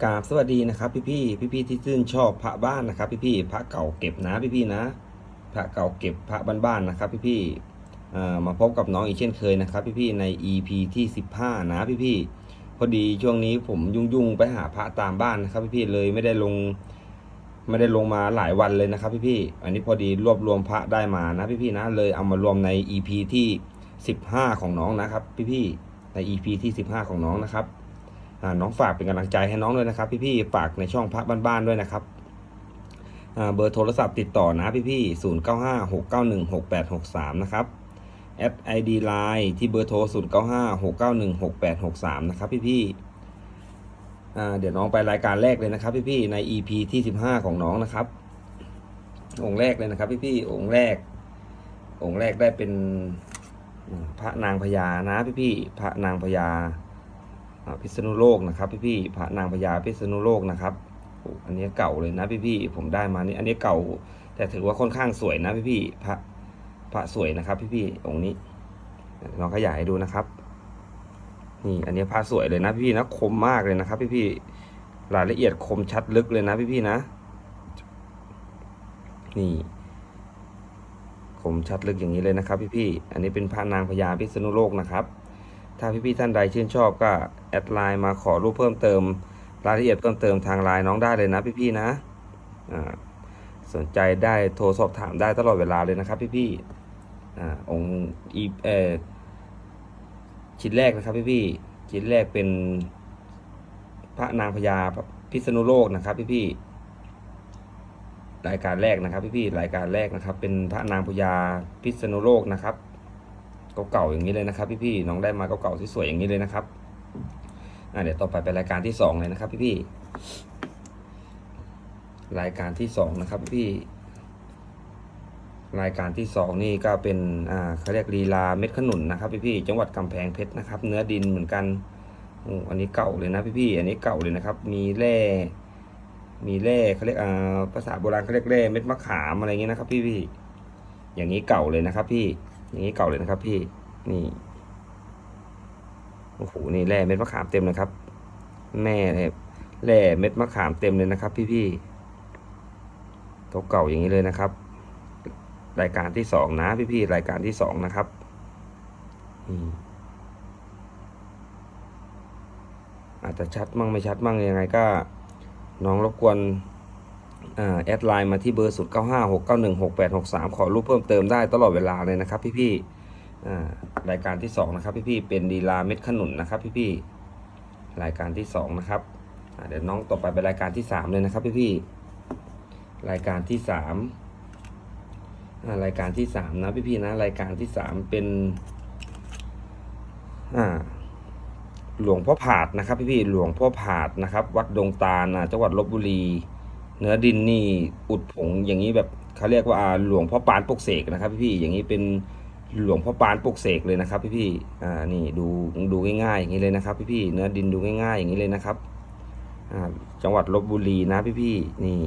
กราบสวัสดีนะครับ พี่พี่พี่พี่ที่ชื่นชอบพระบ้านนะครับ พี่พี่พระเก่าเก็บนะพี่พี่นะ พระเก่าเก็บพระบ้านๆนะครับ พี่พี่มาพบกับน้องอีกเช่นเคยนะครับพี่พี่ใน EP ที่ 15 นะพี่พี่พอดีช่วงนี้ผมยุ่งๆไปหาพระตามบ้านนะครับ พี่พี่เลยไม่ได้ลง ไม่ได้ลงมาหลายวันเลยนะครับ พี่พี่อันนี้พอดีรวบรวมพระได้มานะพี่พี่นะเลยเอามารวมใน EP ที่ 15 ของน้องนะครับ พี่พี่ใน EP ที่ 15 ของน้องนะครับ น้องฝากเป็นกำลังใจให้น้องด้วยนะครับ พี่ๆฝากในช่องพระบ้านๆด้วยนะครับเบอร์โทรศัพท์ติดต่อนะพี่ๆ0 9 5 6 9 1 6 8 6 3 นะครับแอดไอดีไลน์ที่เบอร์โทร 0 9 5 6 9 1 6 8 6 3 นะครับพี่ๆเดี๋ยวน้องไปรายการแรกเลยนะครับพี่ๆใน EP ที่ 15 ของน้องนะครับ องค์แรกเลยนะครับพี่ๆองค์แรก องค์แรกได้เป็นพระนางพญานะพี่ๆพระนางพญาา พิษณุโลกนะครับ พี่พี่พระนางพญาพิษณุโลกนะครับอ้อันนี้เก่าเลยนะพี่พี่ผมได้มานี่อันนี้เก่า แต่ถือว่าค่อนข้างสวยนะพี่พี่พระพระสวยนะครับ พี่พี่องค์นี้ลองขยายให้ดูนะครับ นี่อันนี้พระสวยเลยนะพี่พี่นะคมมากเลยนะครับ พี่พี่รายละเอียดคมชัดลึกเลยนะพี่พี่นะ นี่คมชัดลึกอย่างนี้เลยนะครับ พี่พี่อันนี้เป็นพระนางพญาพิษณุโลกนะครับ ถ้าพี่ๆท่านใดชื่นชอบก็แอดไลน์มาขอรูปเพิ่มเติม รายละเอียดเพิ่มเติมทางไลน์น้องได้เลยนะพี่ๆนะสนใจได้โทรสอบถามได้ตลอดเวลาเลยนะครับพี่ๆอองค์อีเอชิ้นแรกนะครับพี่ๆชิ้นแรกเป็นพระนางพญาพิษณุโลกนะครับพี่ๆรายการแรกนะครับพี่ๆรายการแรกนะครับ เป็นพระนางพญาพิษณุโลกนะครับ เก่าๆอย่างนี้เลยนะครับ พี่ๆน้องได้มาเก่าๆสวยๆอย่างนี้เลยนะครับอะเดี๋ยวต่อไปเป็นรายการที่สองเลยนะครับ พี่ๆรายการที่สองนะครับ พี่รายการที่สองนี่ก็เป็นอ่าเขาเรียกลีลาเม็ดขนุนนะครับ พี่ๆจังหวัดกำแพงเพชรนะครับ เนื้อดินเหมือนกันโอ้อันนี้เก่าเลยนะพี่ๆอันนี้เก่าเลยนะครับ มีแร่มีแร่เขาเรียกอ่าภาษาโบราณเขาเรียกแร่เม็ดมะขามอะไรอย่างเงี้ยนะครับ พี่ๆอย่างนี้เก่าเลยนะครับ พี่ อย่างนี้เก่าเลยนะครับ พี่นี่โอ้โหนี่แร่เม็ดมะขามเต็มเลยครับ แม่เนี่ยแร่เม็ดมะขามเต็มเลยนะครับ พี่พี่ๆตัวเก่าอย่างนี้เลยนะครับ รายการที่สองนะ พี่พี่ๆรายการที่สองนะครับอาจจะชัดมั่งไม่ชัดมั่งยังไงก็ น้องรบกวน แอดไลน์มาที่เบอร์0 9 5 6 9 1 6 8 6 3ขอรูปเพิ่มเติมได้ตลอดเวลาเลยนะครับ พี่ๆอ่รายการที่2นะครับ พี่ๆเป็นดีลาเม็ดขนุนนะครับ พี่ๆรายการที่2นะครับเดี๋ยวน้องต่อไปเป็นรายการที่3เลยนะครับ พี่ๆรายการที่3อ่ารายการที่3นะพี่ๆนะรายการที่3เป็นหลวงพ่อผาดนะครับ พี่พี่หลวงพ่อผาดนะครับ วัดดงตาลจังหวัดลบบุรี เนื้อดินนี่อุดผงอย่างนี้แบบเขาเรียกว่าหลวงพ่อปานปกเสกนะครับ พี่ๆอย่างนี้เป็นหลวงพ่อปานปกเสกเลยนะครับ พี่ๆอ่านี่ดูดูง่ายๆอย่างนี้เลยนะครับ พี่ๆเนื้อดินดูง่ายๆอย่างนี้เลยนะครับอ่าจังหวัดลบบุรีนะพี่ๆนี่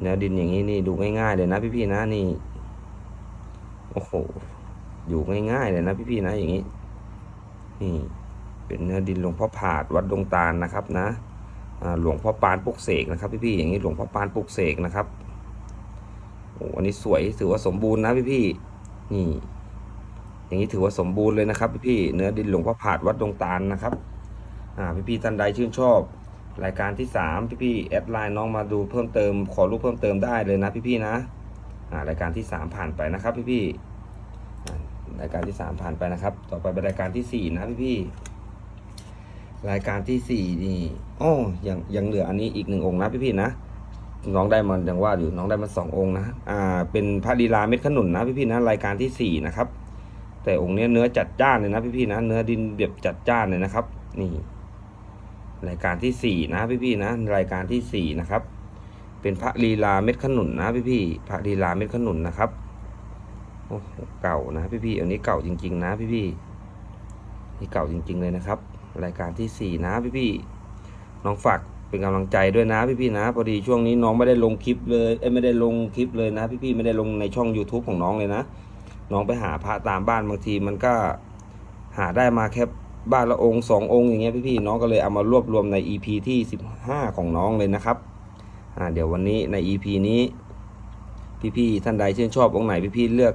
เนื้อดินอย่างนี้นี่ดูง่ายๆเลยนะพี่ๆนะนี่โอ้โหอยู่ง่ายๆเลยนะพี่ๆนะอย่างนี้นี่เป็นเนื้อดินหลวงพ่อผาดวัดดงตาลนะครับนะ หลวงพ่อปานปลุกเสกนะครับพี่ๆอย่างนี้หลวงพ่อปานปลุกเสกนะครับโอ้อันนี้สวยถือว่าสมบูรณ์นะพี่ๆนี่ อย่างนี้ถือว่าสมบูรณ์เลยนะครับพี่ๆเนื้อดินหลวงพ่อผาดวัดดงตาลนะครับอ่าพี่ๆท่านใดชื่นชอบ รายการที่สามพี่ๆแอดไลน์น้องมาดูเพิ่มเติม ขอรูปเพิ่มเติมได้เลยนะพี่ๆนะอ่ารายการที่สามผ่านไปนะครับพี่ๆรายการที่สามผ่านไปนะครับ ต่อไปเป็นรายการที่สี่นะพี่ๆ รายการที่สี่นี่อ๋อยังยังเหลืออันนี้อีกหนึ่งองค์นะพี่ๆนะน้องได้มาอย่างว่าอยู่น้องได้มาสององค์นะอ่าเป็นพระลีลาเม็ดขนุนนะพี่ๆนะรายการที่สี่นะครับ แต่องค์เนี้ยเนื้อจัดจ้านเลยนะพี่ๆนะเนื้อดินแบบจัดจ้านเลยนะครับ นี่ รายการที่สี่นะพี่ๆนะรายการที่สี่นะครับ เป็นพระลีลาเม็ดขนุนนะพี่ๆพระลีลาเม็ดขนุนนะครับโอ้เก่านะพี่ๆอันนี้เก่าจริง ๆ นะพี่ๆนี่เก่าจริง ๆเลยนะครับ รายการที่สี่นะพี่ๆน้องฝากเป็นกำลังใจด้วยนะพี่ๆนะ พอดีช่วงนี้น้องไม่ได้ลงคลิปเลยเอ้ไม่ได้ลงคลิปเลยนะ พี่ๆไม่ได้ลงในช่อง YouTube ของน้องเลยนะ น้องไปหาพระตามบ้านบางทีมันก็หาได้มาแค่บ้านละองค์สององค์อย่างเงี้ยพี่ๆน้องก็เลยเอามารวบรวมใน EP ที่ 15 ของน้องเลยนะครับอ่าเดี๋ยววันนี้ใน EP นี้พี่ๆท่านใดชื่นชอบองค์ไหนพี่ๆเลือก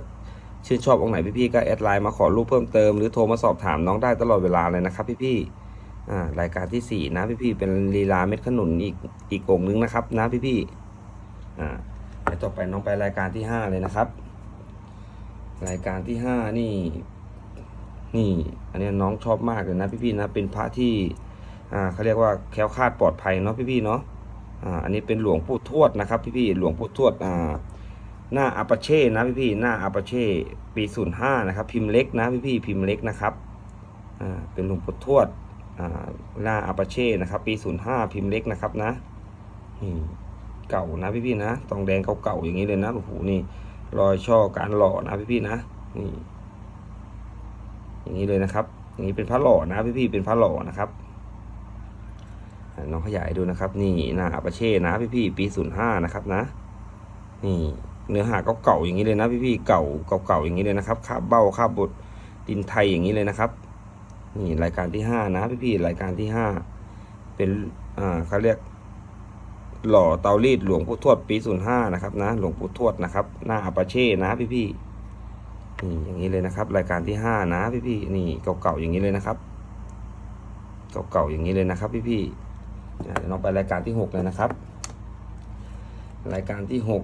ชื่นชอบองค์ไหนพี่ๆก็แอดไลน์มาขอรูปเพิ่มเติมหรือโทรมาสอบถามน้องได้ตลอดเวลาเลยนะครับพี่ๆอ่ารายการที่สี่นะพี่ๆเป็นลีลาเม็ดขนุนอีกอีกองค์นึงนะครับนะพี่ๆอ่าเดี๋ยวต่อไปน้องไปรายการที่ห้าเลยนะครับ รายการที่ห้านี่ นี่ อันนี้น้องชอบมากเลยนะพี่ๆนะเป็นพระที่อ่าเขาเรียกว่าแคล้วคลาดปลอดภัยเนาะพี่ๆเนาะอ่าอันนี้เป็นหลวงปู่ทวดนะครับ พี่ๆหลวงปู่ทวดอ่า หน้าอาปเช่นะพี่พี่หน้าอาปเช่ปีศูนย์ห้านะครับ พิมพ์เล็กนะพี่พี่พิมพ์เล็กนะครับอ่าเป็นหลวงปู่ทวดอ่าหน้าอาปเช่นะครับ ปีศูนย์ห้าพิมพ์เล็กนะครับนะนี่เก่านะพี่พี่นะทองแดงเก่าๆอย่างนี้เลยนะโอ้โหนี่ รอยช่อการหล่อนะพี่พี่นะนี่อย่างนี้เลยนะครับอย่างนี้เป็นพระหล่อนะพี่พี่เป็นพระหล่อนะครับน้องขยายดูนะครับ นี่หน้าอาปเช่นะพี่พี่ปีศูนย์ห้านะครับนะนี่ เนื้อหาเก่าๆอย่างนี้เลยนะพี่ๆเก่าเก่าๆอย่างนี้เลยนะครับคาบเบ้าคาบบดดินไทยอย่างนี้เลยนะครับนี่รายการที่ห้านะพี่ๆรายการที่ห้าเป็นอ่าเขาเรียกหล่อเตารีดหลวงปู่ทวดปีศูนย์ห้านะครับนะ หลวงปู่ทวดนะครับ หน้าอาปาเช่นะพี่ๆนี่อย่างนี้เลยนะครับ รายการที่ห้านะพี่ๆนี่เก่าๆอย่างนี้เลยนะครับ เก่าๆอย่างนี้เลยนะครับ พี่ๆอ่เดี๋ยวน้องไปรายการที่หกเลยนะครับ รายการที่หก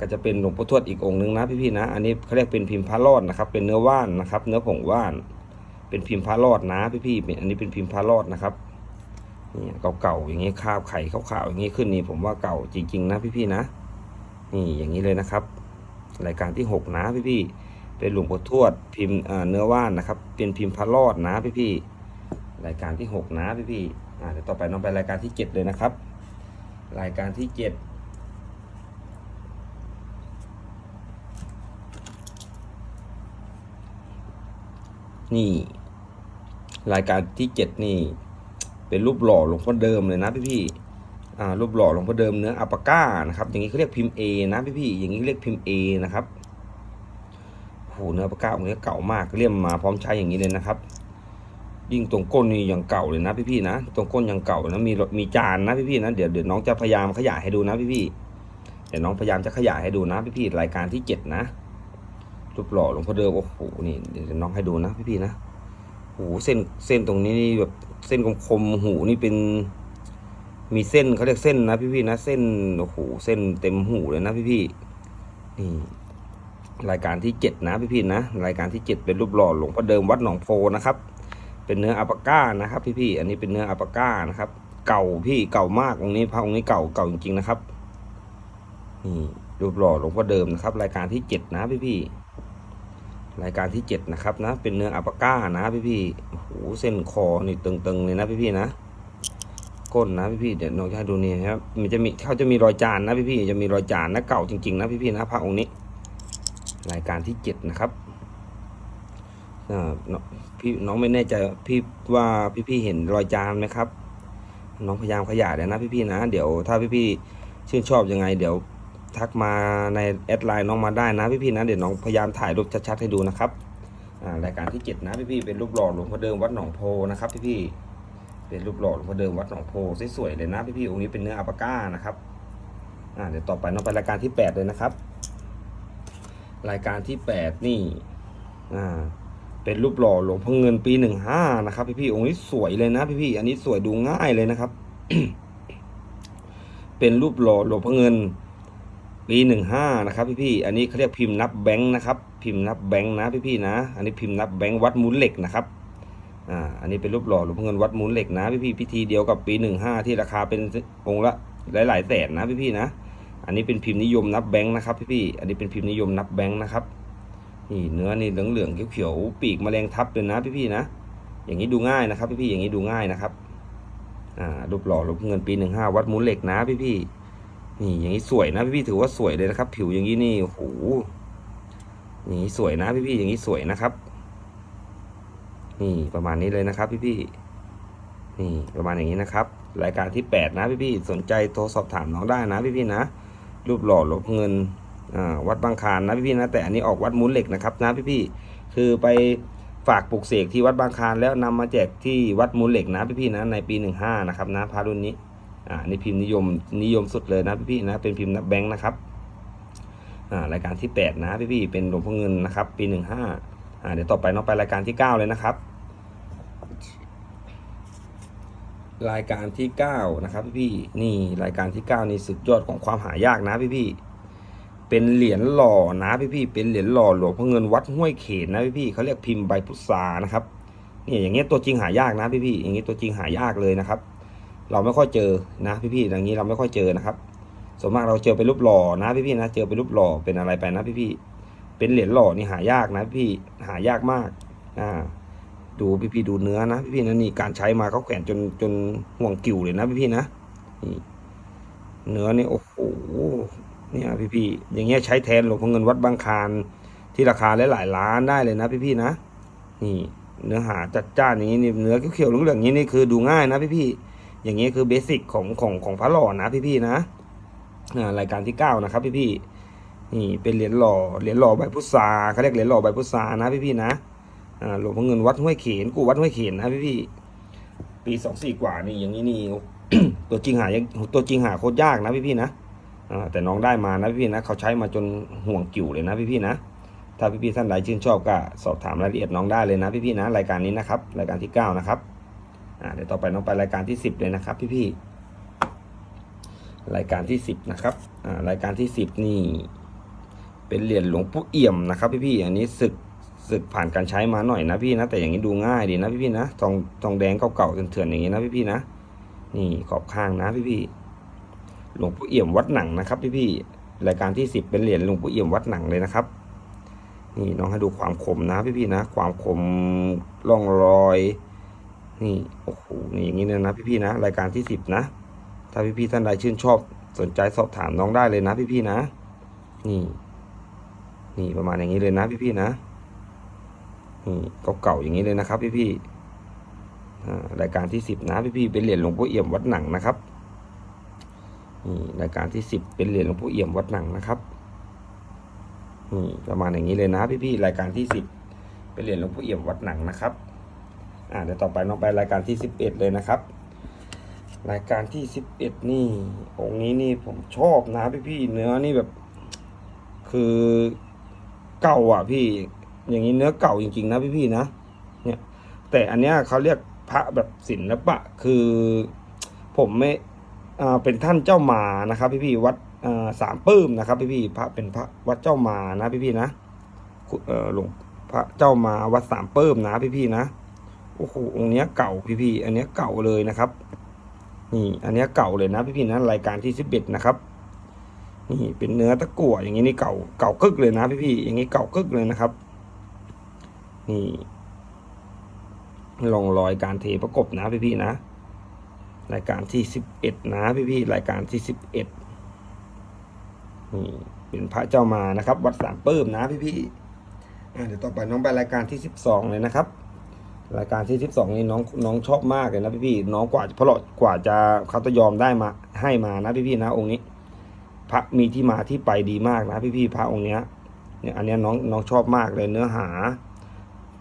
ก็จะเป็นหลวงพ่อทวดอีกองหนึ่งนะพี่ๆนะ อันนี้เขาเรียกเป็นพิมพ์พระรอดนะครับ เป็นเนื้อว่านนะครับ เนื้อผงว่าน เป็นพิมพ์พระรอดนะพี่ๆอันนี้เป็นพิมพ์พระรอดนะครับนี่เก่าๆอย่างนี้คาบไข่ขาวๆอย่างนี้ขึ้นนี่ผมว่าเก่าจริงๆนะพี่ๆนะ นี่อย่างนี้เลยนะครับ รายการที่ 6 นะพี่ๆเป็นหลวงพ่อทวดพิมพ์เนื้อว่านนะครับ เป็นพิมพ์พระรอดนะพี่ๆรายการที่ 6 นะพี่ๆเดี๋ยวต่อไปน้องไปรายการที่ 7 เลยนะครับ รายการที่ 7 นี่ รายการที่เจ็ดนี่ เป็นรูปหล่อหลวงพ่อเดิมเลยนะพี่พี่อ่ารูปหล่อหลวงพ่อเดิมเนื้ออัปปาก้านะครับ อย่างนี้เขาเรียกพิมพ์ A นะพี่พี่อย่างนี้เรียกพิมพ์ A นะครับโหเนื้ออัปปาก้าองค์นี้เก่ามากเลี่ยมมาพร้อมใช้อย่างนี้เลยนะครับ ยิ่งตรงก้นนี่อยังเก่าเลยนะพี่พี่นะตรงก้นอยังเก่านะมีรถมีจานนะพี่พี่นะเดี๋ยวเดี๋ยวน้องจะพยายามขยายให้ดูนะพี่พี่เดี๋ยวน้องพยายามจะขยายให้ดูนะพี่พี่รายการที่เจ็ดนะ รูปหล่อหลวงพ่อเดิมโอ้โหนี่เดี๋ยวน้องให้ดูนะพี่พี่ๆนะหูเส้นเส้นตรงนี้นี่แบบเส้นคมๆหูนี่เป็น มีเส้นเขาเรียกเส้นนะพี่ๆนะ เส้นโอ้โหเส้นเต็มหูเลยนะพี่ๆนี่รายการที่เจ็ดนะพี่ๆนะ รายการที่เจ็ดเป็นรูปหล่อหลวงพ่อเดิมวัดหนองโพนะครับ เป็นเนื้ออัปปาก้านะครับ พี่ๆอันนี้เป็นเนื้ออัปปาก้านะครับ เก่าพี่เก่ามากองค์นี้พระองค์นี้เก่าเก่าจริงๆนะครับนี่รูปหล่อหลวงพ่อเดิมนะครับ รายการที่เจ็ดนะพี่ๆ รายการที่เจ็ดนะครับนะ เป็นเนื้ออัปปาก้านะพี่พี่โอ้โหเส้นคอนี่ตึงๆเลยนะพี่พี่นะก้นนะพี่พี่เดี๋ยวน้องจะให้ดูนี่ครับมันจะมีเขาจะมีรอยจานนะพี่พี่จะมีรอยจานนะเก่าจริงๆนะพี่พี่นะพระองค์นี้ รายการที่เจ็ดนะครับอ่าน้อพี่น้องไม่แน่ใจพี่ว่าพี่พี่เห็นรอยจานไหมครับ น้องพยายามขยายเลยนะพี่พี่นะ เดี๋ยวถ้าพี่พี่ชื่นชอบยังไงเดี๋ยว ทักมาในแอดไลน์น้องมาได้นะพี่ๆนะเดี๋ยวน้องพยายามถ่ายรูปชัดๆให้ดูนะครับรายการที่ 7 นะพี่ๆเป็นรูปหล่อหลวงพ่อเดิมวัดหนองโพนะครับพี่ๆเป็นรูปหล่อหลวงพ่อเดิมวัดหนองโพสวยๆเลยนะพี่ๆองค์นี้เป็นเนื้ออัปปาก้านะครับเดี๋ยวต่อไปน้องไปรายการที่ 8 เลยนะครับ รายการที่ 8 นี่เป็นรูปหล่อหลวงพ่อเงินปี 15 นะครับพี่ๆองค์นี้สวยเลยนะพี่ๆอันนี้สวยดูง่ายเลยนะครับ เป็นรูปหล่อหลวงพ่อเงิน ปีหนึ่งห้านะครับพี่พี่ๆอันนี้เขาเรียกพิมพ์นับแบงค์นะครับ พิมพ์นับแบงค์นะพี่พี่ๆนะ อันนี้พิมพ์นับแบงค์วัดมูลเหล็กนะครับอ่าอันนี้เป็นรูปหล่อหลวงพ่อเงินวัดมูลเหล็กนะพี่พี่ๆพิธีเดียวกับปีหนึ่งห้าที่ราคาเป็นองค์ละหลายๆแสนนะพี่พี่ๆนะ อันนี้เป็นพิมพ์นิยมนับแบงค์นะครับพี่พี่ๆอันนี้เป็นพิมพ์นิยมนับแบงค์นะครับนี่เนื้อนี่เหลืองๆเขียวๆปีกแมลงทับเลยนะพี่พี่ๆนะ อย่างนี้ดูง่ายนะครับพี่พี่ๆอย่างนี้ดูง่ายนะครับอ่ารูปหล่อหลวงพ่อเงินปีหนึ่งห้าวัดมูลเหล็กนะพี่พี่ๆ นี่อย่างนี้สวยนะพี่พี่ๆถือว่าสวยเลยนะครับ ผิวอย่างนี้นี่โอ้โหอย่างนี้สวยนะพี่พี่ๆอย่างนี้สวยนะครับ นี่ประมาณนี้เลยนะครับ พี่พี่ๆนี่ประมาณอย่างนี้นะครับ รายการที่แปดนะพี่พี่ๆสนใจโทรสอบถามน้องได้นะพี่พี่ๆนะรูปหล่อลวงพ่อเงินอ่าวัดบางคานนะพี่พี่ๆนะแต่อันนี้ออกวัดมูลเหล็กนะครับนะพี่พี่ๆคือไปฝากปลูกเสกที่วัดบางคานแล้วนำมาแจกที่วัดมูลเหล็กนะพี่ๆนะในปีหนึ่งห้านะครับนะพระรุ่นนี้ อ่านี่พิมพ์นิยมนิยมสุดเลยนะพี่ๆนะเป็นพิมพ์นับแบงค์นะครับอ่ารายการที่แปดนะพี่ๆเป็นหลวงพ่อเงินนะครับ ปีหนึ่งห้าอ่าเดี๋ยวต่อไปน้องไปรายการที่เก้าเลยนะครับ รายการที่เก้านะครับพี่ๆนี่รายการที่เก้านี่สุดยอดของความหายากนะพี่ๆเป็นเหรียญหล่อนะพี่ๆเป็นเหรียญหล่อหลวงพ่อเงินวัดห้วยเขนนะพี่ๆเขาเรียกพิมพ์ใบพุทรานะครับนี่อย่างเงี้ยตัวจริงหายากนะพี่ๆอย่างเงี้ยตัวจริงหายากเลยนะครับ เราไม่ค่อยเจอนะพี่ๆอย่างนี้เราไม่ค่อยเจอนะครับส่วนมากเราเจอเป็นรูปหล่อนะพี่ๆนะเจอเป็นรูปหล่อเป็นอะไรไปนะพี่ๆเป็นเหรียญหล่อนี่หายากนะพี่หายากมากอ่าดูพี่พี่ๆดูเนื้อนะพี่พี่ๆนะนี่การใช้มาเขาแขวนจนจนห่วงกิ่วเลยนะพี่พี่ๆนะนี่เนื้อนี่โอ้โหเนี่ยพี่พี่ๆอย่างเงี้ยใช้แทนหลวงพ่อเงินวัดบางคานที่ราคาหลายๆล้านได้เลยนะพี่พี่ๆนะนี่เนื้อหาจัดจ้านอย่างนี้นี่เนื้อเขียวๆเหลืองๆอย่างนี้นี่คือดูง่ายนะพี่พี่ๆ อย่างเงี้คือเบสิกของของของพระหล่อนะพี่ๆนะอ่ารายการที่เก้านะครับพี่ๆนี่เป็นเหรียญหล่อเหรียญหล่อใบพุทราเขาเรียกเหรียญหล่อใบพุทรานะพี่ๆนะอ่าหลวงพ่อเงินวัดห้วยเขนกูวัดห้วยเขนนะพี่ๆปีสองสี่กว่านี่อย่างนี้นี่ตัวจริงหายตัวจริงหาโคตรยากนะพี่ๆนะอ่าแต่น้องได้มานะพี่ๆนะเขาใช้มาจนห่วงกิ่วเลยนะพี่ๆนะถ้าพี่ๆท่านใดชื่นชอบก็สอบถามรายละเอียดน้องได้เลยนะพี่ๆนะรายการนี้นะครับรายการที่เก้านะครับ เดี๋ยวต่อไปน้องไปรายการที่สิบเลยนะครับพี่พี่ๆรายการที่สิบนะครับอ่ารายการที่สิบนี่ เป็นเหรียญหลวงปู่เอี่ยมนะครับพี่พี่ๆอันนี้ศึกศึกผ่านการใช้มาหน่อยนะพี่นะ แต่อย่างนี้ดูง่ายดีนะพี่พี่ๆนะทองทองแดงเก่าๆเถื่อนๆอย่างนี้นะพี่พี่ๆนะ นี่ขอบข้างนะพี่พี่ๆหลวงปู่เอี่ยมวัดหนังนะครับพี่พี่ๆรายการที่สิบเป็นเหรียญหลวงปู่เอี่ยมวัดหนังเลยนะครับนี่น้องให้ดูความคมนะพี่พี่ๆนะ ความคมร่องรอย นี่โอ้โหนี่อย่างนี้เลยนะพี่ๆนะ รายการที่สิบนะ ถ้าพี่ๆท่านใดชื่นชอบสนใจสอบถามน้องได้เลยนะพี่ๆนะ นี่ นี่ประมาณอย่างนี้เลยนะพี่ๆนะนี่เก่าๆอย่างนี้เลยนะครับ พี่ๆอรายการที่สิบนะพี่ๆเป็นเหรียญหลวงพ่อเอี่ยมวัดหนังนะครับนี่รายการที่สิบเป็นเหรียญหลวงพ่อเอี่ยมวัดหนังนะครับนี่ประมาณอย่างนี้เลยนะพี่ๆรายการที่สิบเป็นเหรียญหลวงพ่อเอี่ยมวัดหนังนะครับ อ่าเดี๋ยวต่อไปน้องไปรายการที่สิบเอ็ดเลยนะครับ รายการที่สิบเอ็ดนี่ องค์นี้นี่ผมชอบนะพี่พี่เนื้อนี่แบบคือเก่าอะพี่ อย่างนี้เนื้อเก่าจริงๆนะพี่ๆนะ เนี่ย แต่อันเนี้ยเขาเรียกพระแบบศิลปะ คือผมไม่อ่าเป็นท่านเจ้ามานะครับพี่ๆวัดอ่าสามปื้มนะครับพี่ๆพระเป็นพระวัดเจ้ามานะพี่ๆนะเออหลวงพระเจ้ามาวัดสามปื้มนะพี่ๆนะ โอ้โหองค์เนี้ยเก่าพี่ๆอันเนี้ยเก่าเลยนะครับ นี่อันเนี้ยเก่าเลยนะพี่ๆนะรายการที่สิบเอ็ดนะครับ นี่เป็นเนื้อตะกั่วอย่างนี้นี่เก่าเก่ากึกเลยนะพี่พี่ๆอย่างนี้เก่ากึกเลยนะครับ นี่ลองรอยการเทประกบนะพี่พี่ๆนะ รายการที่สิบเอ็ดนะพี่พี่ๆรายการที่สิบเอ็ดนี่เป็นพระเจ้ามานะครับ วัดสามปื้มนะพี่พี่ๆเดี๋ยวต่อไปน้องไปรายการที่สิบสองเลยนะครับ รายการที่สิบสองนี่น้องน้องชอบมากเลยนะพี่พี่น้องกว่าเพราะเรากว่าจะเขาจะยอมได้มาให้มานะพี่พี่นะองค์นี้ พระมีที่มาที่ไปดีมากนะพี่ๆพระองค์เนี้ยเนี่ยอันเนี้ยน้องน้องชอบมากเลยเนื้อหา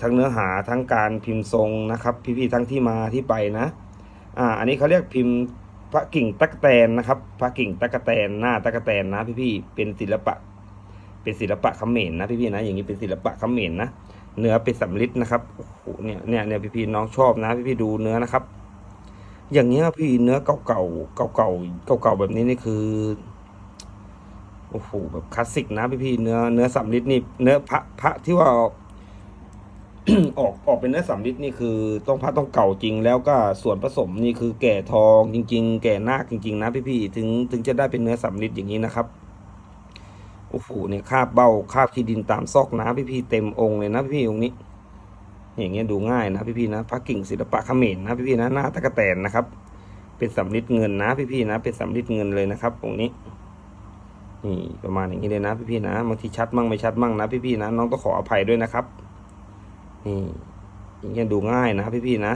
ทั้งเนื้อหาทั้งการพิมพ์ทรงนะครับ พี่ๆทั้งที่มาที่ไปนะอ่าอันนี้เขาเรียกพิมพ์พระกิ่งตะกแตนนะครับพระกิ่งตะกแตนหน้าตะกแตนนะพี่ๆเป็นศิลปะ เป็นศิลปะเขมรนะพี่ๆนะอย่างนี้เป็นศิลปะเขมรนะ เนื้อเป็นสำริดนะครับโอ้โหเนี่ยเนี่ยเนี่ยพี่ๆน้องชอบนะพี่ๆดูเนื้อนะครับ อย่างเงี้ยพี่เนื้อเก่าๆเก่าๆเก่าๆแบบนี้นี่คือโอ้โหแบบคลาสสิกนะพี่พี่เนื้อเนื้อสำลิดนี่เนื้อพระพระที่ว่าออกออกเป็นเนื้อสำลิดนี่คือต้องพระต้องเก่าจริง แล้วก็ส่วนผสมนี่คือแก่ทองจริง ๆ แก่นาคจริง ๆ นะพี่พี่ถึงถึงจะได้เป็นเนื้อสำลิดอย่างนี้นะครับ โอ้โหเนี่ยคาบเบ้าคาบที่ดินตามซอกน้ำพี่พี่เต็มองค์เลยนะพี่พี่องค์นี้ อย่างเงี้ยดูง่ายนะพี่พี่นะพระกิ่งศิลปะเขมรนะพี่พี่นะหน้าตะกแตนนะครับ เป็นสำลิดเงินนะพี่พี่นะ เป็นสำลิดเงินเลยนะครับองค์นี้นี่ประมาณอย่างนี้เลยนะพี่ๆนะบางทีชัดมั่งไม่ชัดมั่งนะพี่ๆนะน้องต้องขออภัยด้วยนะครับนี่อย่างเงี้ยดูง่ายนะพี่ๆนะ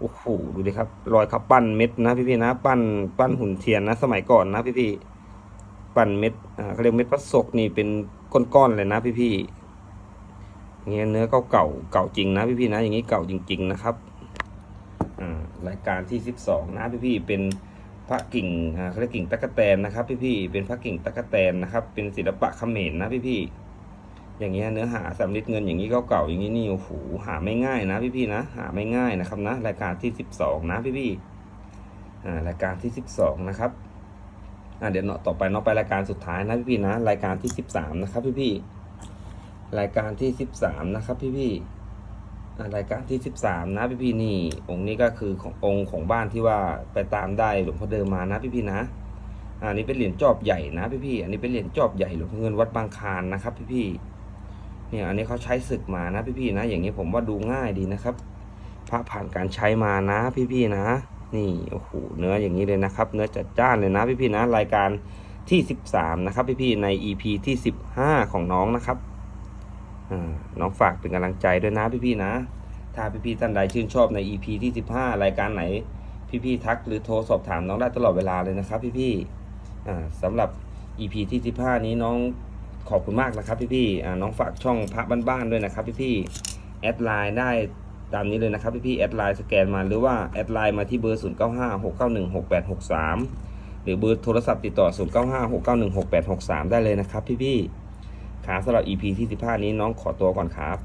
โอ้โหดูดิครับ รอยเขาปั้นเม็ดนะพี่ๆนะ ปั้นปั้นหุ่นเทียนนะ สมัยก่อนนะพี่ๆ ปั้นเม็ดอ่าเขาเรียกเม็ดพระศกนี่เป็นก้อนๆเลยนะพี่ๆเงี้ยเนื้อเก็เก่าเก่าจริงนะพี่ๆนะอย่างนี้เก่าจริง ๆนะครับอ่ารายการที่สิบสองนะพี่ๆเป็นพระกิ่งอ่าเขาเรียกกิ่งตะกะแตนนะครับพี่ๆเป็นพระกิ่งตะกะแตนนะครับ เป็นศิลปะเขมรนะพี่ๆอย่างเงี้ยเนื้อหาสำลิดเงินอย่างนี้เก่าๆอย่างนี้นี่โอ้โหหาไม่ง่ายนะพี่ๆนะหาไม่ง่ายนะครับนะรายการที่สิบสองนะพี่ๆอ่ารายการที่สิบสองนะครับ อ่าเดี๋ยวเนาะต่อไปเนาะไปรายการสุดท้ายนะพี่ๆนะ รายการที่สิบสามนะครับพี่ๆรายการที่สิบสามนะครับพี่พี่ๆอ่ารายการที่สิบสามนะพี่พี่ๆนี่ องค์นี้ก็คือขององค์ของบ้านที่ว่าไปตามได้หลวงพ่อเดิมมานะพี่พี่ๆนะอะอันนี้เป็นเหรียญจอบใหญ่นะพี่พี่ๆอันนี้เป็นเหรียญจอบใหญ่หลวงพ่อเงินวัดบางคานนะครับพี่พี่ๆเนี่ยอันนี้เขาใช้ศึกมานะพี่พี่ๆนะ อย่างนี้ผมว่าดูง่ายดีนะครับพระผ่านการใช้มานะพี่พี่ๆนะ นี่โอ้โหเนื้ออย่างนี้เลยนะครับ เนื้อจัดจ้านเลยนะพี่พี่ๆนะรายการที่สิบสามนะครับพี่พี่ๆใน EP ที่สิบห้าของน้องนะครับอ่าน้องฝากเป็นกำลังใจด้วยนะพี่ๆนะ ถ้าพี่ๆท่านใดชื่นชอบใน EP ที่ 15 รายการไหน พี่ๆทักหรือโทรสอบถามน้องได้ตลอดเวลาเลยนะครับ พี่ๆอ่าสำหรับ EP ที่ 15 นี้น้องขอบคุณมากนะครับ พี่ๆอ่าน้องฝากช่องพระบ้านๆด้วยนะครับ พี่ๆแอดไลน์ได้ ตามนี้เลยนะครับพี่ๆแอดไลน์สแกนมาหรือว่าแอดไลน์มาที่เบอร์ 0956916863 หรือเบอร์โทรศัพท์ติดต่อ 0956916863 ได้เลยนะครับพี่พี่ขาสำหรับ EP ที่ 15 นี้น้องขอตัวก่อนครับ